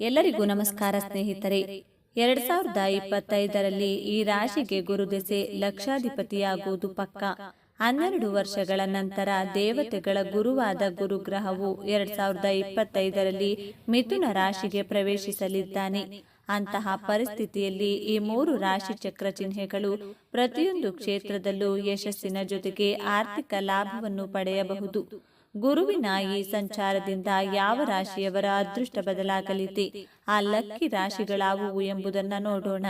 ಎಲ್ಲರಿಗೂ ನಮಸ್ಕಾರ ಸ್ನೇಹಿತರೆ. ಎರಡ್ ಸಾವಿರದ ಇಪ್ಪತ್ತೈದರಲ್ಲಿ ಈ ರಾಶಿಗೆ ಗುರುದೆಸೆ ಲಕ್ಷಾಧಿಪತಿಯಾಗುವುದು ಪಕ್ಕ. ಹನ್ನೆರಡು ವರ್ಷಗಳ ನಂತರ ದೇವತೆಗಳ ಗುರುವಾದ ಗುರುಗ್ರಹವು ಎರಡ್ ಸಾವಿರದ ಇಪ್ಪತ್ತೈದರಲ್ಲಿ ಮಿಥುನ ರಾಶಿಗೆ ಪ್ರವೇಶಿಸಲಿದ್ದಾನೆ. ಅಂತಹ ಪರಿಸ್ಥಿತಿಯಲ್ಲಿ ಈ ಮೂರು ರಾಶಿ ಚಕ್ರ ಚಿಹ್ನೆಗಳು ಪ್ರತಿಯೊಂದು ಕ್ಷೇತ್ರದಲ್ಲೂ ಯಶಸ್ಸಿನ ಜೊತೆಗೆ ಆರ್ಥಿಕ ಲಾಭವನ್ನು ಪಡೆಯಬಹುದು. ಗುರುವಿನ ಈ ಸಂಚಾರದಿಂದ ಯಾವ ರಾಶಿಯವರ ಅದೃಷ್ಟ ಬದಲಾಗಲಿದೆ? ಆ ಲಕ್ಕಿ ರಾಶಿಗಳಾವುವು ಎಂಬುದನ್ನು ನೋಡೋಣ.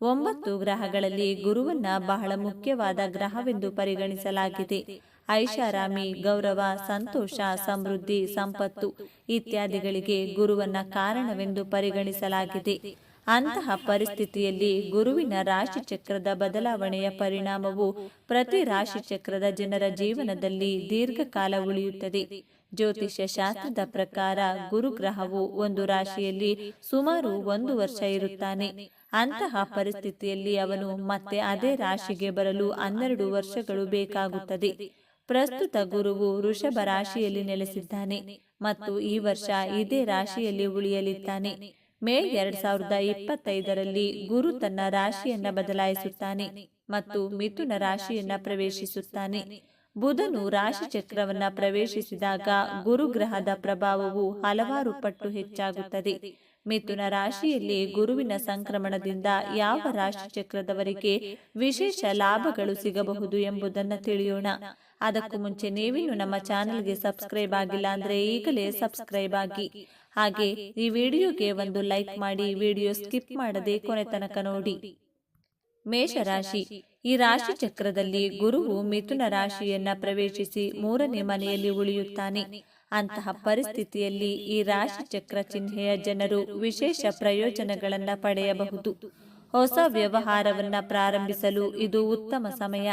ಒಂಬತ್ತು ಗ್ರಹಗಳಲ್ಲಿ ಗುರುವನ್ನ ಬಹಳ ಮುಖ್ಯವಾದ ಗ್ರಹವೆಂದು ಪರಿಗಣಿಸಲಾಗಿದೆ. ಐಷಾರಾಮಿ, ಗೌರವ, ಸಂತೋಷ, ಸಮೃದ್ಧಿ, ಸಂಪತ್ತು ಇತ್ಯಾದಿಗಳಿಗೆ ಗುರುವನ್ನ ಕಾರಣವೆಂದು ಪರಿಗಣಿಸಲಾಗಿದೆ. ಅಂತಹ ಪರಿಸ್ಥಿತಿಯಲ್ಲಿ ಗುರುವಿನ ರಾಶಿ ಚಕ್ರದ ಬದಲಾವಣೆಯ ಪರಿಣಾಮವು ಪ್ರತಿ ರಾಶಿ ಚಕ್ರದ ಜನರ ಜೀವನದಲ್ಲಿ ದೀರ್ಘಕಾಲ ಉಳಿಯುತ್ತದೆ. ಜ್ಯೋತಿಷ್ಯ ಶಾಸ್ತ್ರದ ಪ್ರಕಾರ ಗುರುಗ್ರಹವು ಒಂದು ರಾಶಿಯಲ್ಲಿ ಸುಮಾರು ಒಂದು ವರ್ಷ ಇರುತ್ತಾನೆ. ಅಂತಹ ಪರಿಸ್ಥಿತಿಯಲ್ಲಿ ಅವನು ಮತ್ತೆ ಅದೇ ರಾಶಿಗೆ ಬರಲು ಹನ್ನೆರಡು ವರ್ಷಗಳು ಬೇಕಾಗುತ್ತದೆ. ಪ್ರಸ್ತುತ ಗುರುವು ವೃಷಭ ರಾಶಿಯಲ್ಲಿ ನೆಲೆಸಿದ್ದಾನೆ ಮತ್ತು ಈ ವರ್ಷ ಇದೇ ರಾಶಿಯಲ್ಲಿ ಉಳಿಯಲಿದ್ದಾನೆ. ಮೇ ಎರಡ್ ಸಾವಿರದ ಇಪ್ಪತ್ತೈದರಲ್ಲಿ ಗುರು ತನ್ನ ರಾಶಿಯನ್ನ ಬದಲಾಯಿಸುತ್ತಾನೆ ಮತ್ತು ಮಿಥುನ ರಾಶಿಯನ್ನ ಪ್ರವೇಶಿಸುತ್ತಾನೆ. ಬುಧನು ರಾಶಿ ಚಕ್ರವನ್ನ ಪ್ರವೇಶಿಸಿದಾಗ ಗುರುಗ್ರಹದ ಪ್ರಭಾವವು ಹಲವಾರು ಪಟ್ಟು ಹೆಚ್ಚಾಗುತ್ತದೆ. ಮಿಥುನ ರಾಶಿಯಲ್ಲಿ ಗುರುವಿನ ಸಂಕ್ರಮಣದಿಂದ ಯಾವ ರಾಶಿ ಚಕ್ರದವರಿಗೆ ವಿಶೇಷ ಲಾಭಗಳು ಸಿಗಬಹುದು ಎಂಬುದನ್ನು ತಿಳಿಯೋಣ. ಅದಕ್ಕೂ ಮುಂಚೆ ನೀವಿನ್ನು ನಮ್ಮ ಚಾನೆಲ್ಗೆ ಸಬ್ಸ್ಕ್ರೈಬ್ ಆಗಿಲ್ಲ ಅಂದ್ರೆ ಈಗಲೇ ಸಬ್ಸ್ಕ್ರೈಬ್ ಆಗಿ. ಹಾಗೆ ಈ ವಿಡಿಯೋಗೆ ಒಂದು ಲೈಕ್ ಮಾಡಿ, ವಿಡಿಯೋ ಸ್ಕಿಪ್ ಮಾಡದೆ ಕೊನೆ ತನಕ ನೋಡಿ. ಮೇಷರಾಶಿ. ಈ ರಾಶಿ ಚಕ್ರದಲ್ಲಿ ಗುರುವು ಮಿಥುನ ರಾಶಿಯನ್ನ ಪ್ರವೇಶಿಸಿ ಮೂರನೇ ಮನೆಯಲ್ಲಿ ಉಳಿಯುತ್ತಾನೆ. ಅಂತಹ ಪರಿಸ್ಥಿತಿಯಲ್ಲಿ ಈ ರಾಶಿ ಚಕ್ರ ಚಿಹ್ನೆಯ ಜನರು ವಿಶೇಷ ಪ್ರಯೋಜನಗಳನ್ನ ಪಡೆಯಬಹುದು. ಹೊಸ ವ್ಯವಹಾರವನ್ನ ಪ್ರಾರಂಭಿಸಲು ಇದು ಉತ್ತಮ ಸಮಯ.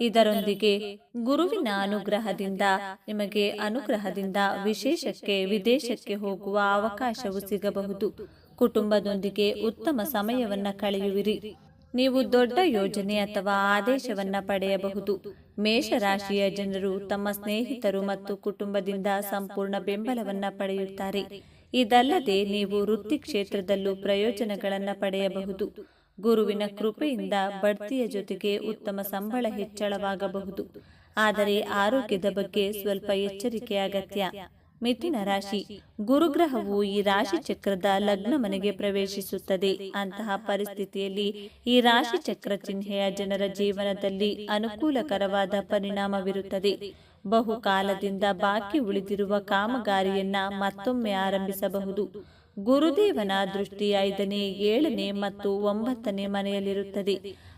ಇದರೊಂದಿಗೆ ಗುರುವಿನ ಅನುಗ್ರಹದಿಂದ ನಿಮಗೆ ಅನುಗ್ರಹದಿಂದ ವಿಶೇಷಕ್ಕೆ ವಿದೇಶಕ್ಕೆ ಹೋಗುವ ಅವಕಾಶವು ಸಿಗಬಹುದು. ಕುಟುಂಬದೊಂದಿಗೆ ಉತ್ತಮ ಸಮಯವನ್ನು ಕಳೆಯುವಿರಿ. ನೀವು ದೊಡ್ಡ ಯೋಜನೆ ಅಥವಾ ಆದೇಶವನ್ನ ಪಡೆಯಬಹುದು. ಮೇಷರಾಶಿಯ ಜನರು ತಮ್ಮ ಸ್ನೇಹಿತರು ಮತ್ತು ಕುಟುಂಬದಿಂದ ಸಂಪೂರ್ಣ ಬೆಂಬಲವನ್ನ ಪಡೆಯುತ್ತಾರೆ. ಇದಲ್ಲದೆ ನೀವು ವೃತ್ತಿ ಕ್ಷೇತ್ರದಲ್ಲೂ ಪ್ರಯೋಜನಗಳನ್ನು ಪಡೆಯಬಹುದು. ಗುರುವಿನ ಕೃಪೆಯಿಂದ ಬಡ್ತಿಯ ಜೊತೆಗೆ ಉತ್ತಮ ಸಂಬಳ ಹೆಚ್ಚಳವಾಗಬಹುದು. ಆದರೆ ಆರೋಗ್ಯದ ಬಗ್ಗೆ ಸ್ವಲ್ಪ ಎಚ್ಚರಿಕೆ ಅಗತ್ಯ. ಮಿಥುನ ರಾಶಿ, ಗುರುಗ್ರಹವು ಈ ರಾಶಿ ಚಕ್ರದ ಲಗ್ನ ಮನೆಗೆ ಪ್ರವೇಶಿಸುತ್ತದೆ. ಅಂತಹ ಪರಿಸ್ಥಿತಿಯಲ್ಲಿ ಈ ರಾಶಿ ಚಕ್ರ ಚಿಹ್ನೆಯ ಜನರ ಜೀವನದಲ್ಲಿ ಅನುಕೂಲಕರವಾದ ಪರಿಣಾಮವಿರುತ್ತದೆ. ಬಹುಕಾಲದಿಂದ ಬಾಕಿ ಉಳಿದಿರುವ ಕಾಮಗಾರಿಯನ್ನ ಮತ್ತೊಮ್ಮೆ ಆರಂಭಿಸಬಹುದು. ಗುರುದೇವನ ದೃಷ್ಟಿ ಐದನೇ, ಏಳನೇ ಮತ್ತು ಒಂಬತ್ತನೇ ಮನೆಯಲ್ಲಿರುತ್ತದೆ.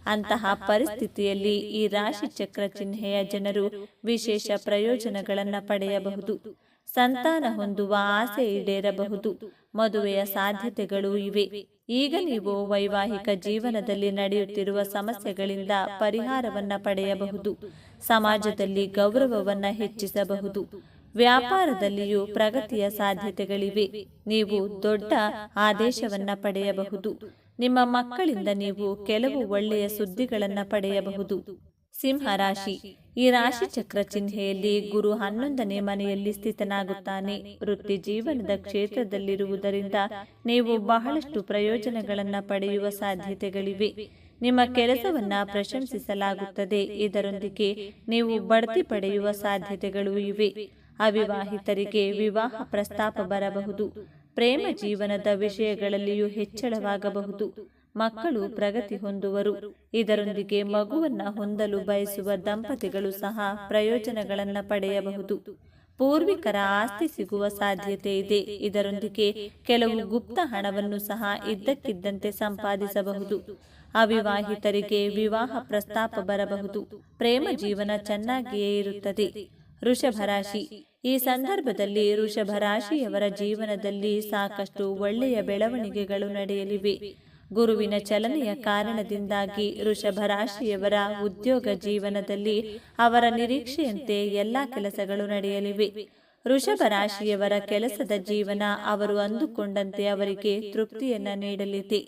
ಅಂತಹ ಪರಿಸ್ಥಿತಿಯಲ್ಲಿ ಈ ರಾಶಿ ಚಕ್ರ ಚಿಹ್ನೆಯ ಜನರು ವಿಶೇಷ ಪ್ರಯೋಜನಗಳನ್ನು ಪಡೆಯಬಹುದು. ಸಂತಾನ ಹೊಂದುವ ಆಸೆ ಈಡೇರಬಹುದು. ಮದುವೆಯ ಸಾಧ್ಯತೆಗಳು ಇವೆ. ಈಗ ನೀವು ವೈವಾಹಿಕ ಜೀವನದಲ್ಲಿ ನಡೆಯುತ್ತಿರುವ ಸಮಸ್ಯೆಗಳಿಂದ ಪರಿಹಾರವನ್ನು ಪಡೆಯಬಹುದು. ಸಮಾಜದಲ್ಲಿ ಗೌರವವನ್ನು ಹೆಚ್ಚಿಸಬಹುದು. ವ್ಯಾಪಾರದಲ್ಲಿಯೂ ಪ್ರಗತಿಯ ಸಾಧ್ಯತೆಗಳಿವೆ. ನೀವು ದೊಡ್ಡ ಆದೇಶವನ್ನ ಪಡೆಯಬಹುದು. ನಿಮ್ಮ ಮಕ್ಕಳಿಂದ ನೀವು ಕೆಲವು ಒಳ್ಳೆಯ ಸುದ್ದಿಗಳನ್ನು ಪಡೆಯಬಹುದು. ಸಿಂಹ ರಾಶಿ ಈ ರಾಶಿ ಚಕ್ರ ಚಿಹ್ನೆಯಲ್ಲಿ ಗುರು ಹನ್ನೊಂದನೇ ಮನೆಯಲ್ಲಿ ಸ್ಥಿತನಾಗುತ್ತಾನೆ. ವೃತ್ತಿ ಜೀವನದ ಕ್ಷೇತ್ರದಲ್ಲಿರುವುದರಿಂದ ನೀವು ಬಹಳಷ್ಟು ಪ್ರಯೋಜನಗಳನ್ನು ಪಡೆಯುವ ಸಾಧ್ಯತೆಗಳಿವೆ. ನಿಮ್ಮ ಕೆಲಸವನ್ನ ಪ್ರಶಂಸಿಸಲಾಗುತ್ತದೆ. ಇದರೊಂದಿಗೆ ನೀವು ಬಡ್ತಿ ಪಡೆಯುವ ಸಾಧ್ಯತೆಗಳು ಇವೆ. ಅವಿವಾಹಿತರಿಗೆ ವಿವಾಹ ಪ್ರಸ್ತಾಪ ಬರಬಹುದು. ಪ್ರೇಮ ಜೀವನದ ವಿಷಯಗಳಲ್ಲಿಯೂ ಹೆಚ್ಚಳವಾಗಬಹುದು. ಮಕ್ಕಳು ಪ್ರಗತಿ ಹೊಂದುವರು. ಇದರೊಂದಿಗೆ ಮಗುವನ್ನ ಹೊಂದಲು ಬಯಸುವ ದಂಪತಿಗಳು ಸಹ ಪ್ರಯೋಜನಗಳನ್ನು ಪಡೆಯಬಹುದು. ಪೂರ್ವಿಕರ ಆಸ್ತಿ ಸಿಗುವ ಸಾಧ್ಯತೆ ಇದೆ. ಇದರೊಂದಿಗೆ ಕೆಲವು ಗುಪ್ತ ಹಣವನ್ನು ಸಹ ಇದ್ದಕ್ಕಿದ್ದಂತೆ ಸಂಪಾದಿಸಬಹುದು. ಅವಿವಾಹಿತರಿಗೆ ವಿವಾಹ ಪ್ರಸ್ತಾಪ ಬರಬಹುದು. ಪ್ರೇಮ ಜೀವನ ಚೆನ್ನಾಗಿಯೇ ಇರುತ್ತದೆ. ವೃಷಭ ರಾಶಿ. ಈ ಸಂದರ್ಭದಲ್ಲಿ ಋಷಭ ರಾಶಿಯವರ ಜೀವನದಲ್ಲಿ ಸಾಕಷ್ಟು ಒಳ್ಳೆಯ ಬೆಳವಣಿಗೆಗಳು ನಡೆಯಲಿವೆ. ಗುರುವಿನ ಚಲನೆಯ ಕಾರಣದಿಂದಾಗಿ ಋಷಭ ರಾಶಿಯವರ ಉದ್ಯೋಗ ಜೀವನದಲ್ಲಿ ಅವರ ನಿರೀಕ್ಷೆಯಂತೆ ಎಲ್ಲಾ ಕೆಲಸಗಳು ನಡೆಯಲಿವೆ. ಋಷಭ ರಾಶಿಯವರ ಕೆಲಸದ ಜೀವನ ಅವರು ಅಂದುಕೊಂಡಂತೆ ಅವರಿಗೆ ತೃಪ್ತಿಯನ್ನ ನೀಡಲಿದೆ.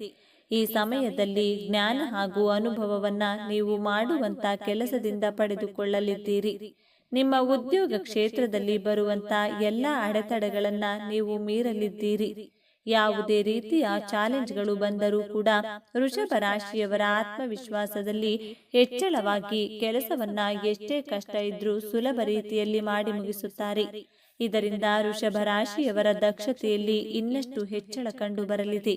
ಈ ಸಮಯದಲ್ಲಿ ಜ್ಞಾನ ಹಾಗೂ ಅನುಭವವನ್ನ ನೀವು ಮಾಡುವಂತ ಕೆಲಸದಿಂದ ಪಡೆದುಕೊಳ್ಳಲಿದ್ದೀರಿ. ನಿಮ್ಮ ಉದ್ಯೋಗ ಕ್ಷೇತ್ರದಲ್ಲಿ ಬರುವಂತ ಎಲ್ಲ ಅಡೆತಡೆಗಳನ್ನ ನೀವು ಮೀರಲಿದ್ದೀರಿ. ಯಾವುದೇ ರೀತಿಯ ಚಾಲೆಂಜ್ಗಳು ಬಂದರೂ ಕೂಡ ವೃಷಭ ರಾಶಿಯವರ ಆತ್ಮವಿಶ್ವಾಸದಲ್ಲಿ ಹೆಚ್ಚಳವಾಗಿ ಕೆಲಸವನ್ನ ಎಷ್ಟೇ ಕಷ್ಟ ಇದ್ರೂ ಸುಲಭ ರೀತಿಯಲ್ಲಿ ಮಾಡಿ ಮುಗಿಸುತ್ತಾರೆ. ಇದರಿಂದ ವೃಷಭ ರಾಶಿಯವರ ದಕ್ಷತೆಯಲ್ಲಿ ಇನ್ನಷ್ಟು ಹೆಚ್ಚಳ ಕಂಡು ಬರಲಿದೆ.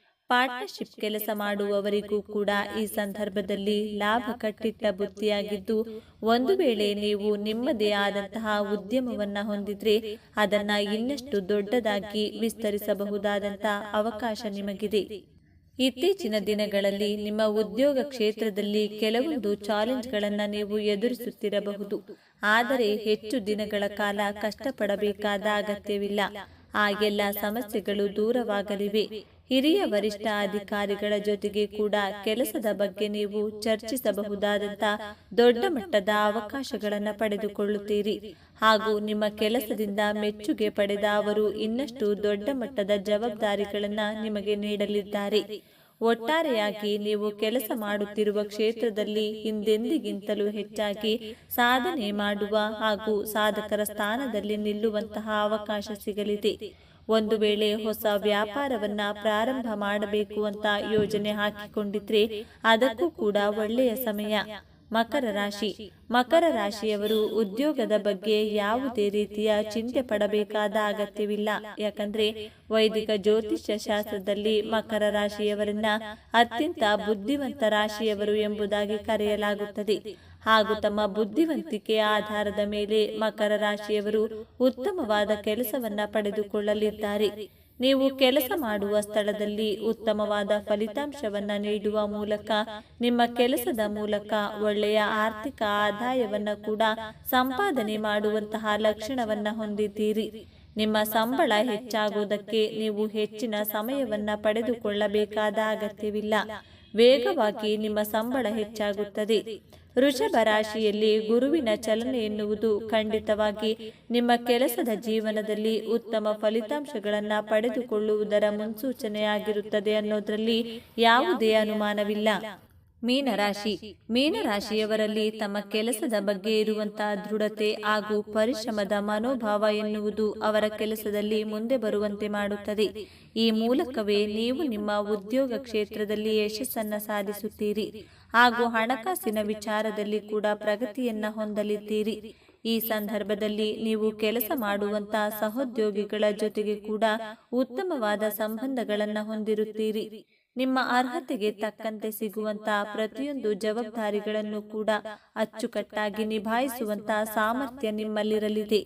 ಪಾರ್ಟ್ನರ್ಶಿಪ್ ಕೆಲಸ ಮಾಡುವವರಿಗೂ ಕೂಡ ಈ ಸಂದರ್ಭದಲ್ಲಿ ಲಾಭ ಕಟ್ಟಿಟ್ಟ ಬುದ್ಧಿಯಾಗಿದ್ದು, ಒಂದು ವೇಳೆ ನೀವು ನಿಮ್ಮದೇ ಆದಂತಹ ಉದ್ಯಮವನ್ನ ಹೊಂದಿದ್ರೆ ಅದನ್ನ ಇನ್ನಷ್ಟು ದೊಡ್ಡದಾಗಿ ವಿಸ್ತರಿಸಬಹುದಾದಂತಹ ಅವಕಾಶ ನಿಮಗಿದೆ. ಇತ್ತೀಚಿನ ದಿನಗಳಲ್ಲಿ ನಿಮ್ಮ ಉದ್ಯೋಗ ಕ್ಷೇತ್ರದಲ್ಲಿ ಕೆಲವೊಂದು ಚಾಲೆಂಜ್ಗಳನ್ನು ನೀವು ಎದುರಿಸುತ್ತಿರಬಹುದು. ಆದರೆ ಹೆಚ್ಚು ದಿನಗಳ ಕಾಲ ಕಷ್ಟಪಡಬೇಕಾದ ಅಗತ್ಯವಿಲ್ಲ. ಆ ಎಲ್ಲ ಸಮಸ್ಯೆಗಳು ದೂರವಾಗಲಿವೆ. ಹಿರಿಯ ವರಿಷ್ಠ ಅಧಿಕಾರಿಗಳ ಜೊತೆಗೆ ಕೂಡ ಕೆಲಸದ ಬಗ್ಗೆ ನೀವು ಚರ್ಚಿಸಬಹುದಾದಂಥ ದೊಡ್ಡ ಮಟ್ಟದ ಅವಕಾಶಗಳನ್ನು ಪಡೆದುಕೊಳ್ಳುತ್ತೀರಿ. ಹಾಗೂ ನಿಮ್ಮ ಕೆಲಸದಿಂದ ಮೆಚ್ಚುಗೆ ಪಡೆದ ಅವರು ಇನ್ನಷ್ಟು ದೊಡ್ಡ ಮಟ್ಟದ ಜವಾಬ್ದಾರಿಗಳನ್ನು ನಿಮಗೆ ನೀಡಲಿದ್ದಾರೆ. ಒಟ್ಟಾರೆಯಾಗಿ ನೀವು ಕೆಲಸ ಮಾಡುತ್ತಿರುವ ಕ್ಷೇತ್ರದಲ್ಲಿ ಹಿಂದೆಂದಿಗಿಂತಲೂ ಹೆಚ್ಚಾಗಿ ಸಾಧನೆ ಮಾಡುವ ಹಾಗೂ ಸಾಧಕರ ಸ್ಥಾನದಲ್ಲಿ ನಿಲ್ಲುವಂತಹ ಅವಕಾಶ ಸಿಗಲಿದೆ. ಒಂದು ವೇಳೆ ಹೊಸ ವ್ಯಾಪಾರವನ್ನ ಪ್ರಾರಂಭ ಮಾಡಬೇಕು ಅಂತ ಯೋಜನೆ ಹಾಕಿಕೊಂಡಿದ್ರೆ ಅದಕ್ಕೂ ಕೂಡ ಒಳ್ಳೆಯ ಸಮಯ. ಮಕರ ರಾಶಿ. ಮಕರ ರಾಶಿಯವರು ಉದ್ಯೋಗದ ಬಗ್ಗೆ ಯಾವುದೇ ರೀತಿಯ ಚಿಂತೆ ಪಡಬೇಕಾದ ಅಗತ್ಯವಿಲ್ಲ. ಯಾಕಂದ್ರೆ ವೈದಿಕ ಜ್ಯೋತಿಷ್ಯ ಶಾಸ್ತ್ರದಲ್ಲಿ ಮಕರ ರಾಶಿಯವರನ್ನ ಅತ್ಯಂತ ಬುದ್ಧಿವಂತ ರಾಶಿಯವರು ಎಂಬುದಾಗಿ ಕರೆಯಲಾಗುತ್ತದೆ. ಹಾಗೂ ತಮ್ಮ ಬುದ್ಧಿವಂತಿಕೆಯ ಆಧಾರದ ಮೇಲೆ ಮಕರ ರಾಶಿಯವರು ಉತ್ತಮವಾದ ಕೆಲಸವನ್ನ ಪಡೆದುಕೊಳ್ಳಲಿದ್ದಾರೆ. ನೀವು ಕೆಲಸ ಮಾಡುವ ಸ್ಥಳದಲ್ಲಿ ಉತ್ತಮವಾದ ಫಲಿತಾಂಶವನ್ನ ನೀಡುವ ಮೂಲಕ, ನಿಮ್ಮ ಕೆಲಸದ ಮೂಲಕ ಒಳ್ಳೆಯ ಆರ್ಥಿಕ ಆದಾಯವನ್ನ ಕೂಡ ಸಂಪಾದನೆ ಮಾಡುವಂತಹ ಲಕ್ಷಣವನ್ನ ಹೊಂದಿದ್ದೀರಿ. ನಿಮ್ಮ ಸಂಬಳ ಹೆಚ್ಚಾಗುವುದಕ್ಕೆ ನೀವು ಹೆಚ್ಚಿನ ಸಮಯವನ್ನ ಪಡೆದುಕೊಳ್ಳಬೇಕಾದ ಅಗತ್ಯವಿಲ್ಲ. ವೇಗವಾಗಿ ನಿಮ್ಮ ಸಂಬಳ ಹೆಚ್ಚಾಗುತ್ತದೆ. ವೃಷಭ ರಾಶಿಯಲ್ಲಿ ಗುರುವಿನ ಚಲನೆ ಎನ್ನುವುದು ಖಂಡಿತವಾಗಿ ನಿಮ್ಮ ಕೆಲಸದ ಜೀವನದಲ್ಲಿ ಉತ್ತಮ ಫಲಿತಾಂಶಗಳನ್ನು ಪಡೆದುಕೊಳ್ಳುವುದರ ಮುನ್ಸೂಚನೆಯಾಗಿರುತ್ತದೆ ಅನ್ನೋದರಲ್ಲಿ ಯಾವುದೇ ಅನುಮಾನವಿಲ್ಲ. ಮೀನರಾಶಿ ಮೀನರಾಶಿಯವರಲ್ಲಿ ತಮ್ಮ ಕೆಲಸದ ಬಗ್ಗೆ ಇರುವಂತಹ ದೃಢತೆ ಹಾಗೂ ಪರಿಶ್ರಮದ ಮನೋಭಾವ ಎನ್ನುವುದು ಅವರ ಕೆಲಸದಲ್ಲಿ ಮುಂದೆ ಬರುವಂತೆ ಮಾಡುತ್ತದೆ. ಈ ಮೂಲಕವೇ ನೀವು ನಿಮ್ಮ ಉದ್ಯೋಗ ಕ್ಷೇತ್ರದಲ್ಲಿ ಯಶಸ್ಸನ್ನು ಸಾಧಿಸುತ್ತೀರಿ ಹಾಗೂ ಹಣಕಾಸಿನ ವಿಚಾರದಲ್ಲಿ ಕೂಡ ಪ್ರಗತಿಯನ್ನ ಹೊಂದಲಿದ್ದೀರಿ. ಈ ಸಂದರ್ಭದಲ್ಲಿ ನೀವು ಕೆಲಸ ಮಾಡುವಂತಹ ಸಹೋದ್ಯೋಗಿಗಳ ಜೊತೆಗೆ ಕೂಡ ಉತ್ತಮವಾದ ಸಂಬಂಧಗಳನ್ನು ಹೊಂದಿರುತ್ತೀರಿ. ನಿಮ್ಮ ಅರ್ಹತೆಗೆ ತಕ್ಕಂತೆ ಸಿಗುವಂತಹ ಪ್ರತಿಯೊಂದು ಜವಾಬ್ದಾರಿಗಳನ್ನು ಕೂಡ ಅಚ್ಚುಕಟ್ಟಾಗಿ ನಿಭಾಯಿಸುವಂತಹ ಸಾಮರ್ಥ್ಯ ನಿಮ್ಮಲ್ಲಿರಲಿದೆ.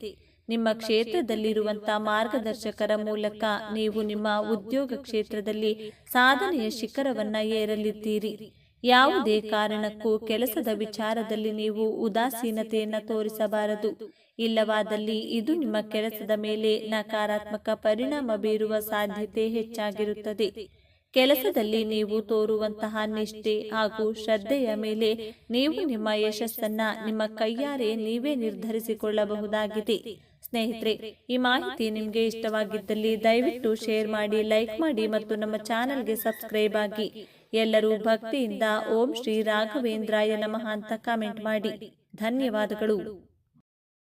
ನಿಮ್ಮ ಕ್ಷೇತ್ರದಲ್ಲಿರುವಂತಹ ಮಾರ್ಗದರ್ಶಕರ ಮೂಲಕ ನೀವು ನಿಮ್ಮ ಉದ್ಯೋಗ ಕ್ಷೇತ್ರದಲ್ಲಿ ಸಾಧನೆಯ ಶಿಖರವನ್ನ ಏರಲಿದ್ದೀರಿ. ಯಾವುದೇ ಕಾರಣಕ್ಕೂ ಕೆಲಸದ ವಿಚಾರದಲ್ಲಿ ನೀವು ಉದಾಸೀನತೆಯನ್ನು ತೋರಿಸಬಾರದು. ಇಲ್ಲವಾದಲ್ಲಿ ಇದು ನಿಮ್ಮ ಕೆಲಸದ ಮೇಲೆ ನಕಾರಾತ್ಮಕ ಪರಿಣಾಮ ಬೀರುವ ಸಾಧ್ಯತೆ ಹೆಚ್ಚಾಗಿರುತ್ತದೆ. ಕೆಲಸದಲ್ಲಿ ನೀವು ತೋರುವಂತಹ ನಿಷ್ಠೆ ಹಾಗೂ ಶ್ರದ್ಧೆಯ ಮೇಲೆ ನೀವು ನಿಮ್ಮ ಯಶಸ್ಸನ್ನ ನಿಮ್ಮ ಕೈಯಾರೆ ನೀವೇ ನಿರ್ಧರಿಸಿಕೊಳ್ಳಬಹುದಾಗಿದೆ. ಸ್ನೇಹಿತರೆ, ಈ ಮಾಹಿತಿ ನಿಮಗೆ ಇಷ್ಟವಾಗಿದ್ದಲ್ಲಿ ದಯವಿಟ್ಟು ಶೇರ್ ಮಾಡಿ, ಲೈಕ್ ಮಾಡಿ ಮತ್ತು ನಮ್ಮ ಚಾನಲ್ಗೆ ಸಬ್ಸ್ಕ್ರೈಬ್ ಆಗಿ. ಎಲ್ಲರೂ ಭಕ್ತಿಯಿಂದ ಓಂ ಶ್ರೀ ರಾಘವೇಂದ್ರಾಯ ನಮಃ ಅಂತ ಕಾಮೆಂಟ್ ಮಾಡಿ. ಧನ್ಯವಾದಗಳು.